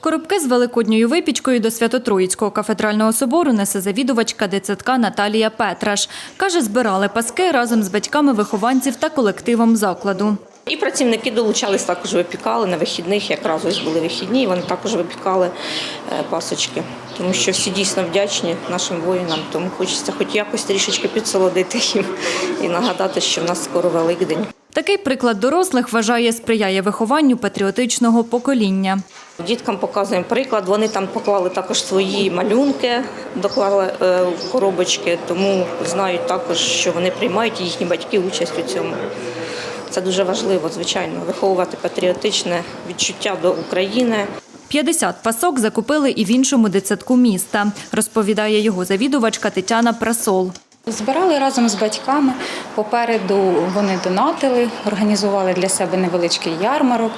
Коробки з великодньою випічкою до Свято-Троїцького кафедрального собору несе завідувачка дитсадка Наталія Петраш. Каже, збирали паски разом з батьками вихованців та колективом закладу. І працівники долучались також випікали на вихідних, якраз ось були вихідні, і вони також випікали е, пасочки. Тому що всі дійсно вдячні нашим воїнам, тому хочеться хоч якось трішечки підсолодити їм і нагадати, що в нас скоро Великдень. Такий приклад дорослих вважає сприяє вихованню патріотичного покоління. Діткам показуємо приклад. Вони там поклали також свої малюнки, доклали е, коробочки, тому знають також, що вони приймають і їхні батьки участь у цьому. Це дуже важливо, звичайно, виховувати патріотичне відчуття до України. 50 пасок закупили і в іншому дитсадку міста, розповідає його завідувачка Тетяна Прасол. Збирали разом з батьками. Попереду вони донатили, організували для себе невеличкий ярмарок.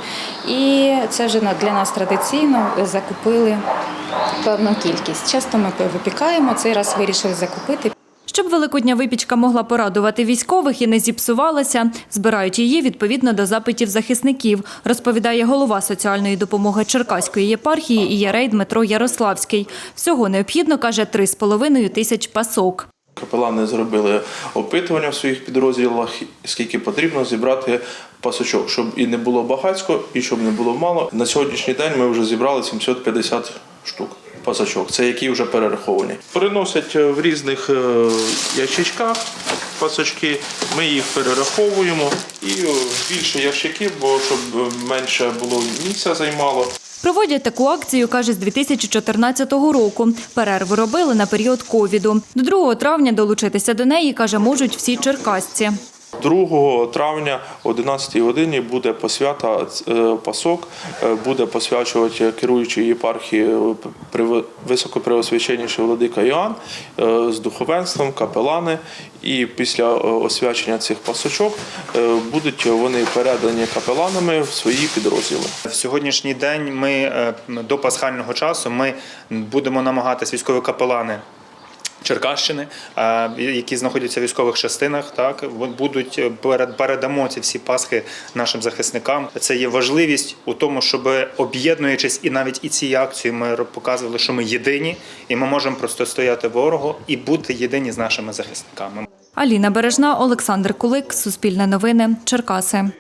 І це вже для нас традиційно закупили певну кількість. Часто ми випікаємо, цей раз вирішили закупити Щоб великодня випічка могла порадувати військових і не зіпсувалася, збирають її відповідно до запитів захисників, розповідає голова соціальної допомоги Черкаської єпархії Ієрей Дмитро Ярославський. Всього необхідно, каже, 3,5 тисяч пасок. Капелани зробили опитування в своїх підрозділах, скільки потрібно зібрати пасочок, щоб і не було багатсько, і щоб не було мало. На сьогоднішній день ми вже зібрали 750 штук пасочок, це які вже перераховані. Переносять в різних е, ящичках пасочки, ми їх перераховуємо і е, більше ящиків, бо щоб е, менше було місця займало. Проводять таку акцію, каже, з 2014 року. Перерву робили на період ковіду. До 2 травня долучитися до неї, каже, можуть всі черкасці. 2 травня о 11 годині буде посвята е, пасок, е, буде посвячувати керуючий єпархії е, високопреосвященніший владика Іоанн е, з духовенством, капелани. І після освячення цих пасочок будуть вони передані капеланами в свої підрозділи. В сьогоднішній день ми до пасхального часу ми будемо намагатися військові капелани. Черкащини, е, які знаходяться в військових частинах, так будуть е, перед- передамо ці всі пасхи нашим захисникам. Це є важливість у тому, щоб об'єднуючись, і навіть і цією акцією ми показували, що ми єдині, і ми можемо протистояти ворогу і бути єдині з нашими захисниками. Аліна Бережна, Олександр Кулик, Суспільне новини, Черкаси.